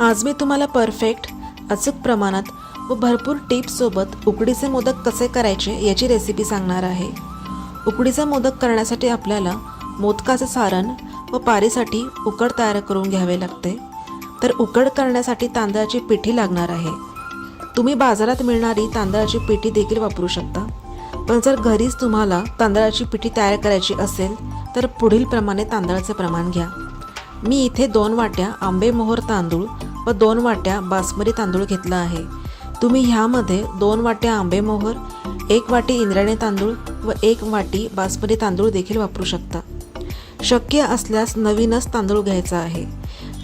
आज मी तुम्हाला परफेक्ट अचूक प्रमाणात व भरपूर टिप्ससोबत उकडीचे मोदक कसे करायचे याची रेसिपी सांगणार आहे. उकडीचे मोदक करण्यासाठी आपल्याला मोदकाचं सारण व पारीसाठी उकड तयार करून घ्यावे लागते. तर उकड करण्यासाठी तांदळाची पिठी लागणार आहे. तुम्ही बाजारात मिळणारी तांदळाची पिठी देखील वापरू शकता. पण जर घरीच तुम्हाला तांदळाची पिठी तयार करायची असेल तर पुढील प्रमाणे तांदळाचे प्रमाण घ्या. मी इथे दोन वाट्या आंबेमोहर तांदूळ व दोन वाट्या बासमती तांदूळ घेतला आहे. तुम्ही ह्यामध्ये दोन वाट्या आंबेमोहर एक वाटी इंद्रायणी तांदूळ व एक वाटी बासमती तांदूळ देखील वापरू शकता. शक्य असल्यास नवीनच तांदूळ घ्यायचा आहे.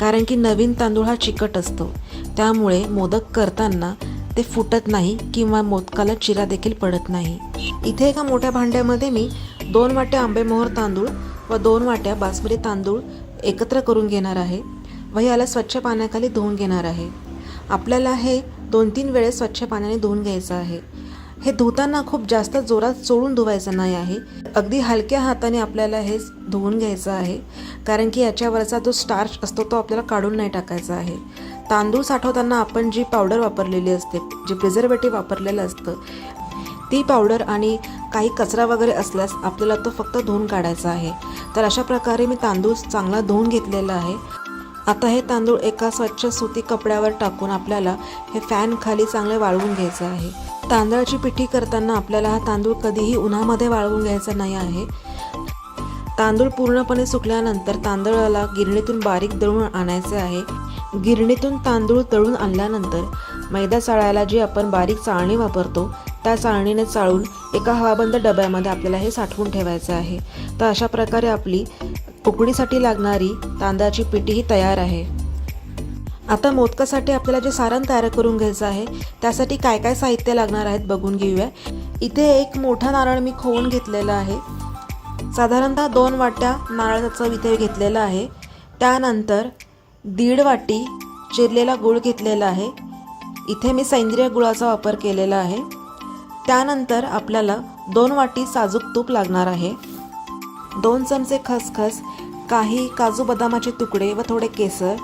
कारण की नवीन तांदूळ हा चिकट असतो. त्यामुळे मोदक करताना ते फुटत नाही किंवा मोदकाला चिरा देखील पडत नाही. इथे एका मोठ्या भांड्यामध्ये मी दोन वाट्या आंबेमोहर तांदूळ व दोन वाट्या बासमती तांदूळ एकत्र करून घेणार आहे व याला स्वच्छ पाण्याखाली धुवून घेणार आहे. आपल्याला हे दोन तीन वेळेस स्वच्छ पाण्याने धुवून घ्यायचं आहे. हे धुताना खूप जास्त जोरात चोळून धुवायचं नाही आहे. अगदी हलक्या हाताने आपल्याला हे धुवून घ्यायचं आहे. कारण की याच्यावरचा जो स्टार्च असतो तो आपल्याला काढून नाही टाकायचा आहे. तांदूळ साठवताना आपण जी पावडर वापरलेली असते जे प्रिझर्वेटिव्ह वापरलेलं असतं ती पावडर आणि काही कचरा वगैरे असल्यास आपल्याला तो फक्त धुवून काढायचा आहे. तर अशा प्रकारे मी तांदूळ चांगला धुवून घेतलेला आहे. आता हे तांदूळ एका स्वच्छ सुती कपड्यावर टाकून आपल्याला हे फॅन खाली चांगले वाळवून घ्यायचं आहे. तांदळाची पिठी करताना आपल्याला हा तांदूळ कधीही उन्हामध्ये वाळवून घ्यायचा नाही आहे. तांदूळ पूर्णपणे सुकल्यानंतर तांदळाला गिरणीतून बारीक दळून आणायचे आहे. गिरणीतून तांदूळ तळून आणल्यानंतर मैदा चाळायला जी आपण बारीक चाळणी वापरतो त्या चाळणीने चाळून एका हवाबंद डब्यामध्ये आपल्याला हे साठवून ठेवायचं आहे. तर अशा प्रकारे आपली उकडीसाठी लागणारी तांदळाची पिठी ही तयार आहे. आता मोदकासाठी आपल्याला जे सारण तयार करून घ्यायचं आहे त्यासाठी काय काय साहित्य लागणार आहेत बघून घेऊया. इथे एक मोठा नारळ मी खोवून घेतलेला आहे. साधारणतः दोन वाट्या नारळाचा चव इथे घेतलेला आहे. त्यानंतर दीड वाटी चिरलेला गूळ घेतलेला आहे. इथे मी सेंद्रिय गुळाचा वापर केलेला आहे. त्यानंतर आपल्याला दोन वाटी साजूक तूप लागणार आहे. दोन चमचे खसखस काही काजू बदामाचे तुकडे व थोडे केसर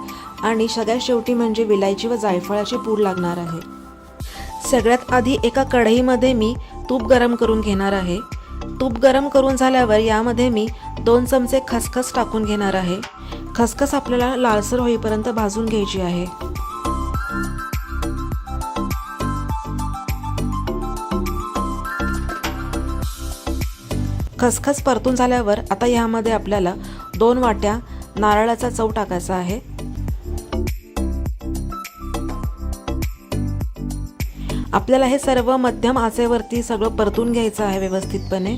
आणि सगळ्यात शेवटी म्हणजे विलायची व जायफळाची पूड लागणार आहे. सगळ्यात आधी एका कढईमध्ये मी तूप गरम करून घेणार आहे. तूप गरम करून झाल्यावर यामध्ये मी दोन चमचे खसखस टाकून घेणार आहे. खसखस आपल्याला लालसर होईपर्यंत भाजून घ्यायची आहे. खसखस परतून झाल्यावर आता यामध्ये आपल्याला दोन वाट्या नारळाचा चव टाकायचा आहे. आपल्याला हे सर्व मध्यम आचेवरती सगळं परतून घ्यायचं आहे व्यवस्थितपणे.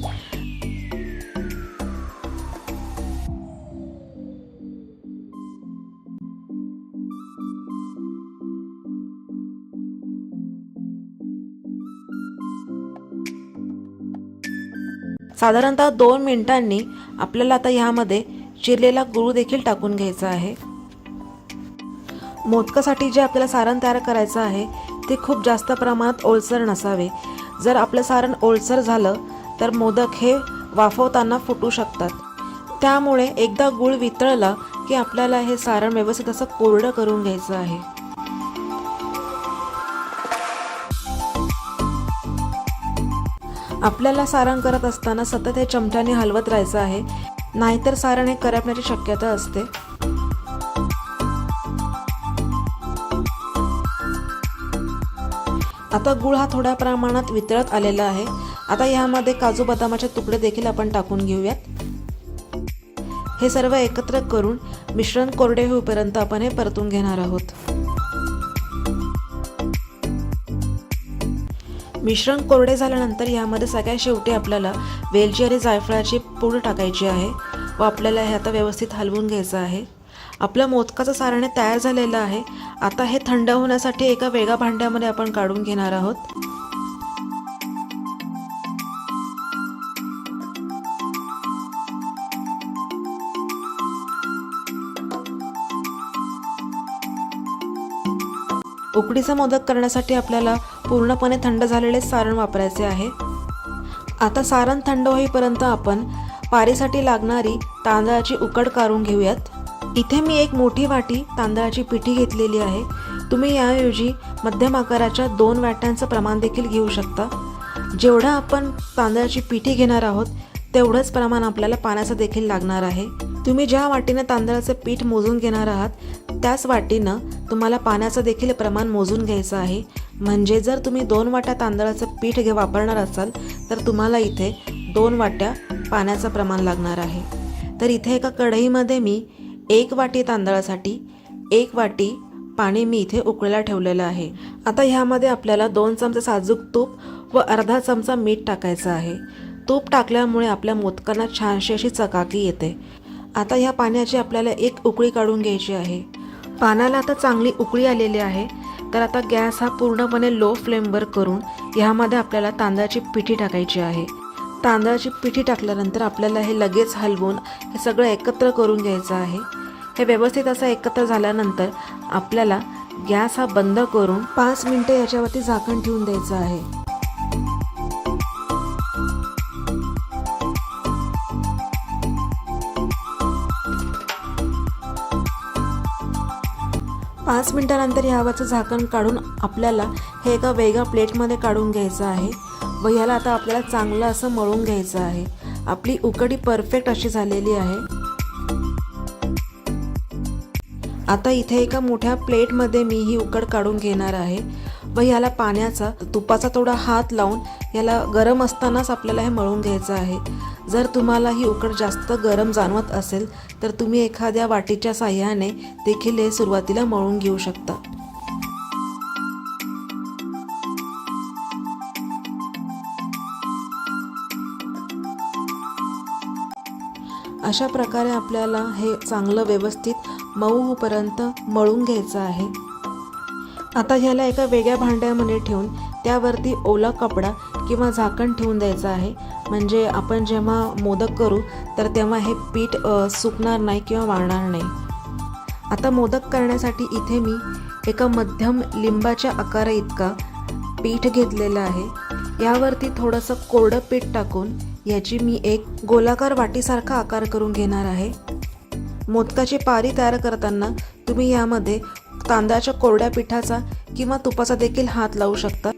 साधारणतः दोन मिनिटांनी आपल्याला आता ह्यामध्ये चिरलेला गूळ देखील टाकून घ्यायचा आहे. मोदकासाठी जे आपल्याला सारण तयार करायचं आहे ते खूप जास्त प्रमाणात ओलसर नसावे. जर आपलं सारण ओलसर झालं तर मोदक हे वाफवताना फुटू शकतात. त्यामुळे एकदा गूळ वितळला की आपल्याला हे सारण व्यवस्थित असं कोरडं करून घ्यायचं आहे. आपल्याला सारण करत असताना सतत हे चमच्याने हलवत राहायचं आहे. नाहीतर सारण हे करपण्याची शक्यता असते. आता गुळ हा थोड्या प्रमाणात वितळत आलेला आहे. आता यामध्ये काजू बदामाचे तुकडे देखील आपण टाकून घेऊयात. हे सर्व एकत्र करून मिश्रण कोरडे होईपर्यंत आपण हे परतून घेणार आहोत. मिश्रण कोरडे झाल्यानंतर यामध्ये सगळ्या शेवटी आपल्याला वेलची आणि जायफळाची पूड टाकायची आहे. व आपल्याला हे आता व्यवस्थित हलवून घ्यायचं आहे. आपलं मोदकाचं सारण तयार झालेलं आहे. आता हे थंड होण्यासाठी एका वेगळ्या भांड्यामध्ये आपण काढून घेणार आहोत. उकडीचा मोदक करण्यासाठी आपल्याला पूर्णपणे थंड झालेले सारण वापरायचे आहे. आता सारण थंड होईपर्यंत आपण पारीसाठी लागणारी तांदळाची उकड काढून घेऊयात. इथे मी एक मोठी वाटी तांदळाची पिठी घेतलेली आहे. तुम्ही याऐवजी मध्यम आकाराच्या दोन वाट्यांचं प्रमाण देखील घेऊ शकता. जेवढं आपण तांदळाची पिठी घेणार आहोत तेवढंच प्रमाण आपल्याला पाण्याचं देखील लागणार आहे. तुम्ही ज्या वाटीने तांदळाचं पीठ मोजून घेणार आहात त्याच वाटीनं तुम्हाला पाण्याचं देखील प्रमाण मोजून घ्यायचं आहे. म्हणजे जर तुम्ही दोन वाट्या तांदळाचं पीठ घे वापरणार असाल तर तुम्हाला इथे दोन वाट्या पाण्याचं प्रमाण लागणार आहे. तर इथे एका कढईमध्ये मी एक वाटी तांदळासाठी एक वाटी पाणी मी इथे उकळायला ठेवलेलं आहे. आता ह्यामध्ये आपल्याला दोन चमचे साजूक तूप व अर्धा चमचा मीठ टाकायचं आहे. तूप टाकल्यामुळे आपल्या मोदकांना छानशी अशी चकाकी येते. आता ह्या पाण्याची आपल्याला एक उकळी काढून घ्यायची आहे. पानाला आता चांगली उकळी आलेली आहे तर आता गॅस हा पूर्णपणे लो फ्लेमवर करून ह्यामध्ये आपल्याला तांदळाची पिठी टाकायची आहे. तांदळाची पिठी टाकल्यानंतर आपल्याला हे लगेच हलवून हे सगळं एकत्र करून घ्यायचं आहे. हे व्यवस्थित असं एकत्र झाल्यानंतर आपल्याला गॅस हा बंद करून पाच मिनटं याच्यावरती झाकण ठेवून द्यायचं आहे. पाच मिनिटानंतर ह्यावरचं झाकण काढून आपल्याला हे एका वेगळ्या प्लेटमध्ये काढून घ्यायचं आहे. व ह्याला आता आपल्याला चांगलं असं मळून घ्यायचं आहे. आपली उकडी परफेक्ट अशी झालेली आहे. आता इथे एका मोठ्या प्लेटमध्ये मी ही उकड काढून घेणार आहे. व ह्याला पाण्याचा तुपाचा थोडा हात लावून याला गरम असतानाच आपल्याला हे मळून घ्यायचं आहे. जर तुम्हाला ही उकड जास्त गरम जाणवत असेल तर तुम्ही एखाद्या वाटीच्या साह्याने देखील हे सुरुवातीला मळून घेऊ शकता. अशा प्रकारे आपल्याला हे चांगलं व्यवस्थित मऊ मळून घ्यायचं आहे. आता ह्याला एका वेगळ्या भांड्यामध्ये ठेवून त्यावरती ओला कपडा किंवा झाकण ठेवून द्यायचं आहे. म्हणजे आपण जेव्हा मोदक करू तर तेव्हा हे पीठ सुकणार नाही किंवा वाळणार नाही. आता मोदक करण्यासाठी इथे मी एका मध्यम लिंबाच्या आकारा इतका पीठ घेतलेलं आहे. यावरती थोडंसं कोरडं पीठ टाकून याची मी एक गोलाकार वाटीसारखा आकार करून घेणार आहे. मोदकाची पारी तयार करताना तुम्ही यामध्ये तांदळाच्या कोरड्या पिठाचा किंवा तुपाचा देखील हात लावू शकता.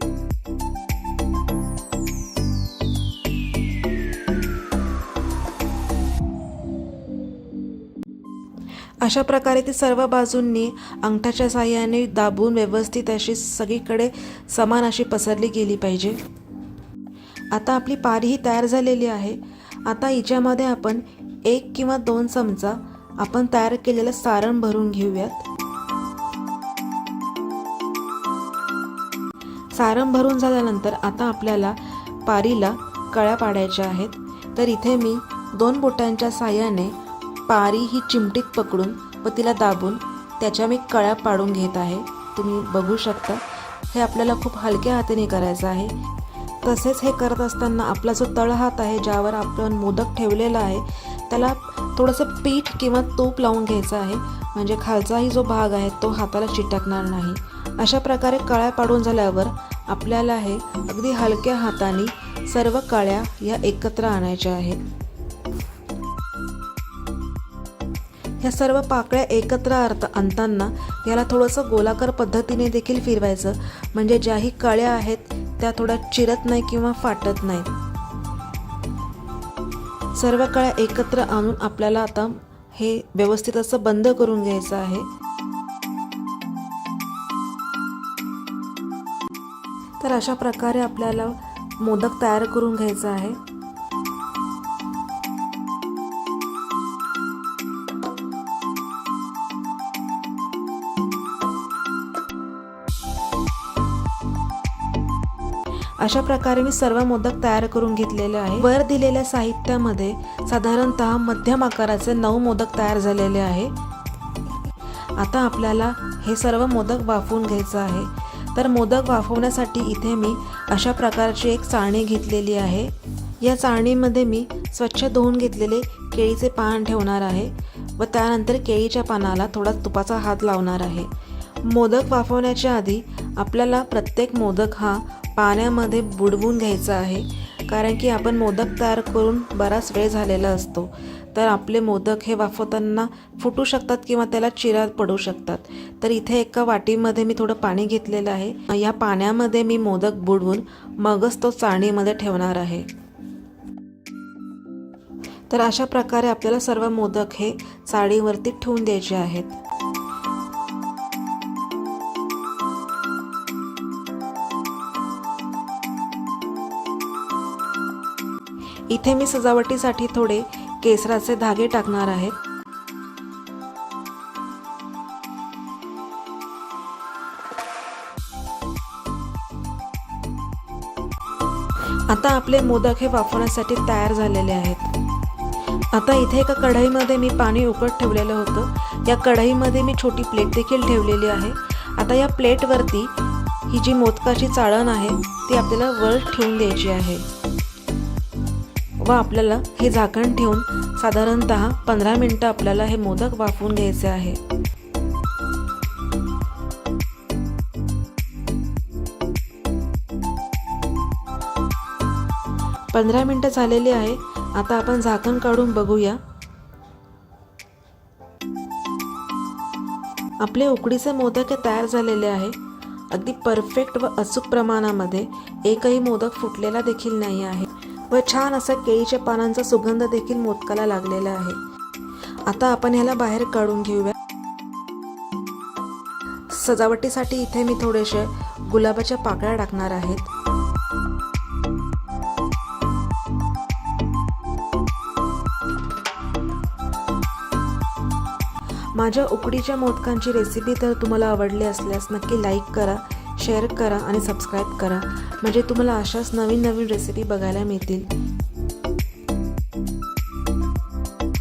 अशा प्रकारे ती सर्व बाजूंनी अंगठाच्या साह्याने दाबून व्यवस्थित अशी सगळीकडे समान अशी पसरली गेली पाहिजे. आता आपली पारी ही तयार झालेली आहे. आता हिच्यामध्ये आपण एक किंवा दोन चमचा आपण तयार केलेलं सारण भरून घेऊयात. सारण भरून झाल्यानंतर आता आपल्याला पारीला कळ्या पाडायच्या आहेत. तर इथे मी दोन बोटांच्या साह्याने पारी ही चिमटीत पकडून व तिला दाबून त्याच्या मी कळ्या पाडून घेत आहे. तुम्ही बघू शकता हे आपल्याला खूप हलक्या हाताने करायचं आहे. तसेच हे करत असताना आपला जो तळहात आहे ज्यावर आपण मोदक ठेवलेला आहे त्याला थोडंसं पीठ किंवा तूप लावून घ्यायचं आहे. म्हणजे खालचाही जो भाग आहे तो हाताला चिटकणार नाही. अशा प्रकारे कळ्या पाडून झाल्यावर आपल्याला हे अगदी हलक्या हाताने सर्व काळ्या या एकत्र आणायच्या आहेत. ह्या सर्व पाकळ्या एकत्र अर्थ आणताना याला थोडंसं गोलाकार पद्धतीने देखील फिरवायचं. म्हणजे ज्याही कळ्या आहेत त्या थोड्या चिरत नाही किंवा फाटत नाहीत. सर्व कळ्या एकत्र आणून आपल्याला आता हे व्यवस्थित असं बंद करून घ्यायचं आहे. तर अशा प्रकारे आपल्याला मोदक तयार करून घ्यायचा आहे. अशा प्रकारे मी सर्व मोदक तयार करून घेतलेले आहे. वर दिलेल्या साहित्यामध्ये साधारणतः मध्यम आकाराचे नऊ मोदक तयार झालेले आहे. आता आपल्याला हे सर्व मोदक वाफवून घ्यायचं आहे. तर मोदक वाफवण्यासाठी इथे मी अशा प्रकारची एक चाळणी घेतलेली आहे. या चाळणीमध्ये मी स्वच्छ धुवून घेतलेले केळीचे पान ठेवणार आहे व त्यानंतर केळीच्या पानाला थोडा तुपाचा हात लावणार आहे. मोदक वाफवण्याच्या आधी आपल्याला प्रत्येक मोदक हा पाण्यामध्ये बुडवून घ्यायचा आहे कारण की आपण मोदक तयार करून बराच वेळ झालेला असतो. तर आपले मोदक हे वाफवताना फुटू शकतात किंवा त्याला चिरा पडू शकतात. तर इथे एका वाटीमध्ये मी थोडं पाणी घेतलेलं आहे. या पाण्यामध्ये मी मोदक बुडवून मगच तो चाळणीमध्ये ठेवणार आहे. तर अशा प्रकारे आपल्याला सर्व मोदक हे चाळीवरती ठेवून द्यायचे आहेत. इथे मी सजावटीसाठी थोडे केसराचे धागे टाकणार आहेत आता आपले मोदक हे वाफवण्यासाठी तयार झालेले आहेत. आता इथे एका कढईमध्ये मी पाणी उकळत ठेवलेलं होतं. या कढईमध्ये मी छोटी प्लेट देखील ठेवलेली आहे. आता या प्लेटवरती ही जी मोदकाची चाळण आहे ती आपल्याला वर ठेवून द्यायची आहे. व आपल्याला हे झाकण ठेवून साधारणत पंधरा मिनटं आपल्याला हे मोदक वाफवून घ्यायचे आहे. पंधरा मिनटं झालेली आहे. आता आपण झाकण काढून बघूया. आपले उकडीचे मोदक हे तयार झालेले आहे. अगदी परफेक्ट व अचूक प्रमाणामध्ये एकही मोदक फुटलेला देखील नाही आहे. व छान असा केळीच्या पानांचा सुगंध देखील मोदकाला लागलेला आहे. आता आपण ह्याला बाहेर काढून घेऊया. सजावटीसाठी इथे मी थोडेसे गुलाबाच्या पाकळ्या टाकणार आहेत. माझ्या उकडीच्या मोदकांची रेसिपी तर तुम्हाला आवडली असल्यास नक्की लाईक करा शेअर करा आणि सबस्क्राईब करा. म्हणजे तुम्हाला अशाच नवीन नवीन रेसिपी बघायला मिळतील.